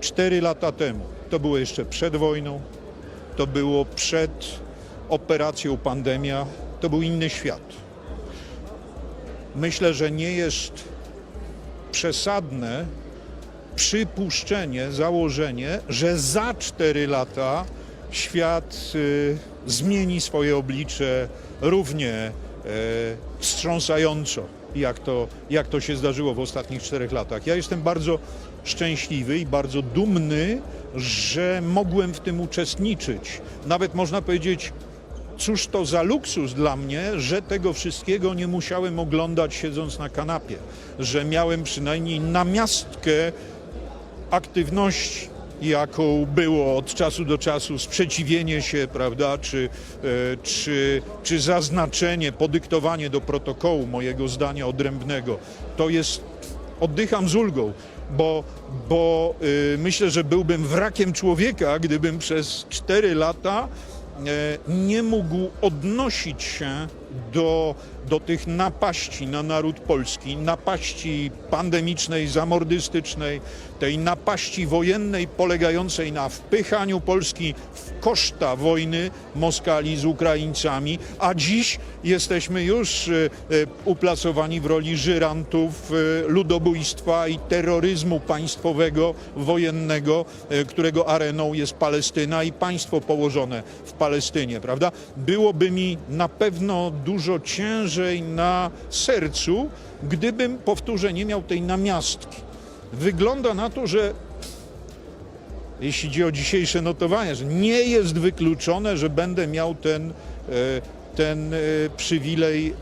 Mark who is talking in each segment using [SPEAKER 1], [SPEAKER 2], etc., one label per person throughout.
[SPEAKER 1] Cztery lata temu, to było jeszcze przed wojną, to było przed operacją pandemia, to był inny świat. Myślę, że nie jest przesadne przypuszczenie, założenie, że za cztery lata świat y, zmieni swoje oblicze równie e, wstrząsająco, jak to, jak to się zdarzyło w ostatnich czterech latach. Ja jestem bardzo szczęśliwy i bardzo dumny, że mogłem w tym uczestniczyć. Nawet można powiedzieć, cóż to za luksus dla mnie, że tego wszystkiego nie musiałem oglądać siedząc na kanapie, że miałem przynajmniej namiastkę aktywności, jaką było od czasu do czasu sprzeciwienie się, prawda, czy, e, czy, czy zaznaczenie, podyktowanie do protokołu mojego zdania odrębnego. To jest, oddycham z ulgą, bo, bo y, myślę, że byłbym wrakiem człowieka, gdybym przez cztery lata e, nie mógł odnosić się do, do tych napaści na naród polski, napaści pandemicznej, zamordystycznej, tej napaści wojennej polegającej na wpychaniu Polski w koszta wojny Moskali z Ukraińcami, a dziś jesteśmy już e, e, uplasowani w roli żyrantów e, ludobójstwa i terroryzmu państwowego, wojennego, którego areną jest Palestyna i państwo położone w Palestynie, prawda? Byłoby mi na pewno dużo ciężej na sercu, gdybym, powtórzę, nie miał tej namiastki. Wygląda na to, że jeśli chodzi o dzisiejsze notowania, że nie jest wykluczone, że będę miał ten, e, ten e, przywilej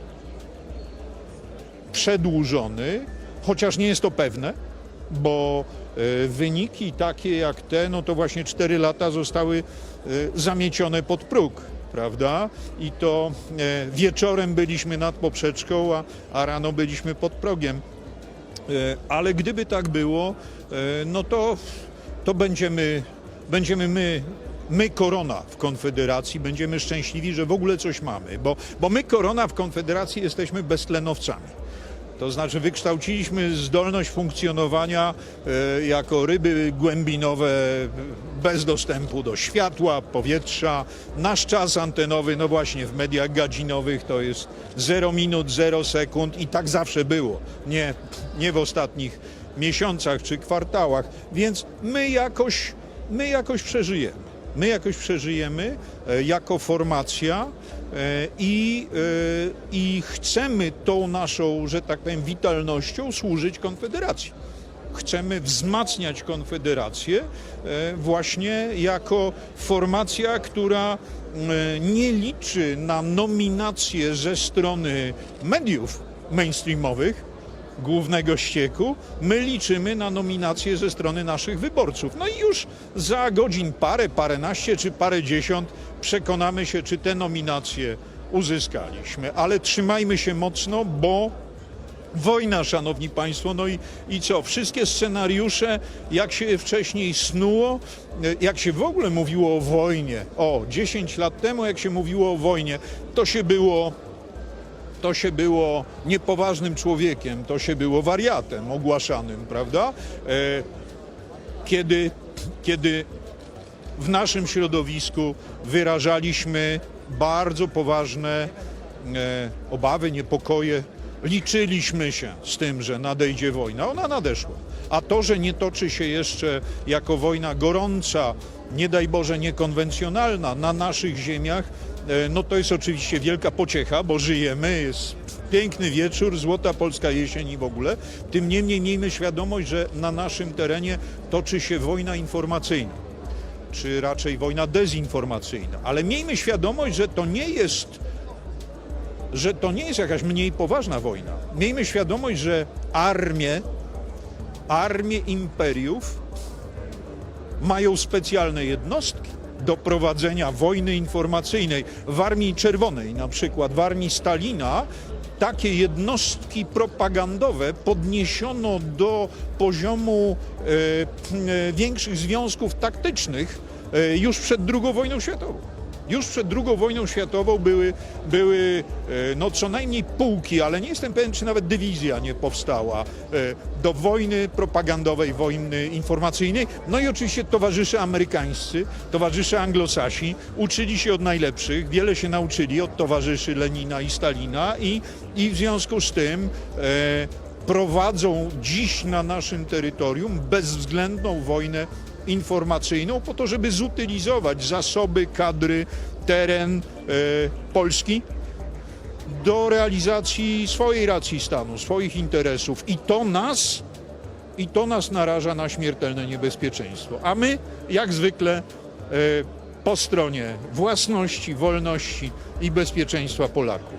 [SPEAKER 1] przedłużony, chociaż nie jest to pewne, bo e, wyniki takie jak te, no to właśnie 4 lata zostały zamiecione pod próg, prawda? I to e, wieczorem byliśmy nad poprzeczką, a, a rano byliśmy pod progiem. E, Ale gdyby tak było, e, no to, to będziemy, będziemy my, my korona w Konfederacji, będziemy szczęśliwi, że w ogóle coś mamy, bo, bo my korona w Konfederacji jesteśmy beztlenowcami. To znaczy wykształciliśmy zdolność funkcjonowania e, jako ryby głębinowe bez dostępu do światła, powietrza. Nasz czas antenowy, no właśnie w mediach gadzinowych to jest 0 minut, 0 sekund i tak zawsze było. Nie, nie w ostatnich miesiącach czy kwartałach. Więc my jakoś, my jakoś przeżyjemy. My jakoś przeżyjemy e, jako formacja i, e, i chcemy tą naszą, że tak powiem, witalnością służyć Konfederacji. Chcemy wzmacniać Konfederację e, właśnie jako formacja, która e, nie liczy na nominacje ze strony mediów mainstreamowych, głównego ścieku, my liczymy na nominacje ze strony naszych wyborców. No i już za godzin parę, paręnaście czy parę dziesiąt przekonamy się, czy te nominacje uzyskaliśmy. Ale trzymajmy się mocno, bo wojna, szanowni państwo, no i, i co? Wszystkie scenariusze, jak się wcześniej snuło, e, jak się w ogóle mówiło o wojnie, o 10 lat temu, jak się mówiło o wojnie, to się było to się było niepoważnym człowiekiem, to się było wariatem ogłaszanym, prawda? E, Kiedy, kiedy w naszym środowisku wyrażaliśmy bardzo poważne e, obawy, niepokoje, liczyliśmy się z tym, że nadejdzie wojna. Ona nadeszła. A to, że nie toczy się jeszcze jako wojna gorąca, nie daj Boże niekonwencjonalna na naszych ziemiach, no to jest oczywiście wielka pociecha, bo żyjemy, jest piękny wieczór, złota polska jesień i w ogóle. Tym niemniej miejmy świadomość, że na naszym terenie toczy się wojna informacyjna czy raczej wojna dezinformacyjna. Ale miejmy świadomość, że to nie jest, że to nie jest jakaś mniej poważna wojna. Miejmy świadomość, że armie, armie imperiów mają specjalne jednostki do prowadzenia wojny informacyjnej. W Armii Czerwonej, na przykład w Armii Stalina, takie jednostki propagandowe podniesiono do poziomu e, e, większych związków taktycznych e, już przed II wojną światową. Już przed II wojną światową były, były e, no, co najmniej pułki, ale nie jestem pewien, czy nawet dywizja nie powstała e, do wojny propagandowej, wojny informacyjnej. No i oczywiście towarzysze amerykańscy, towarzysze anglosasi uczyli się od najlepszych, wiele się nauczyli od towarzyszy Lenina i Stalina i, i w związku z tym e, prowadzą dziś na naszym terytorium bezwzględną wojnę informacyjną po to, żeby zutylizować zasoby, kadry, teren e, Polski do realizacji swojej racji stanu, swoich interesów. I to nas, i to nas naraża na śmiertelne niebezpieczeństwo. A my, jak zwykle, e, po stronie własności, wolności i bezpieczeństwa Polaków.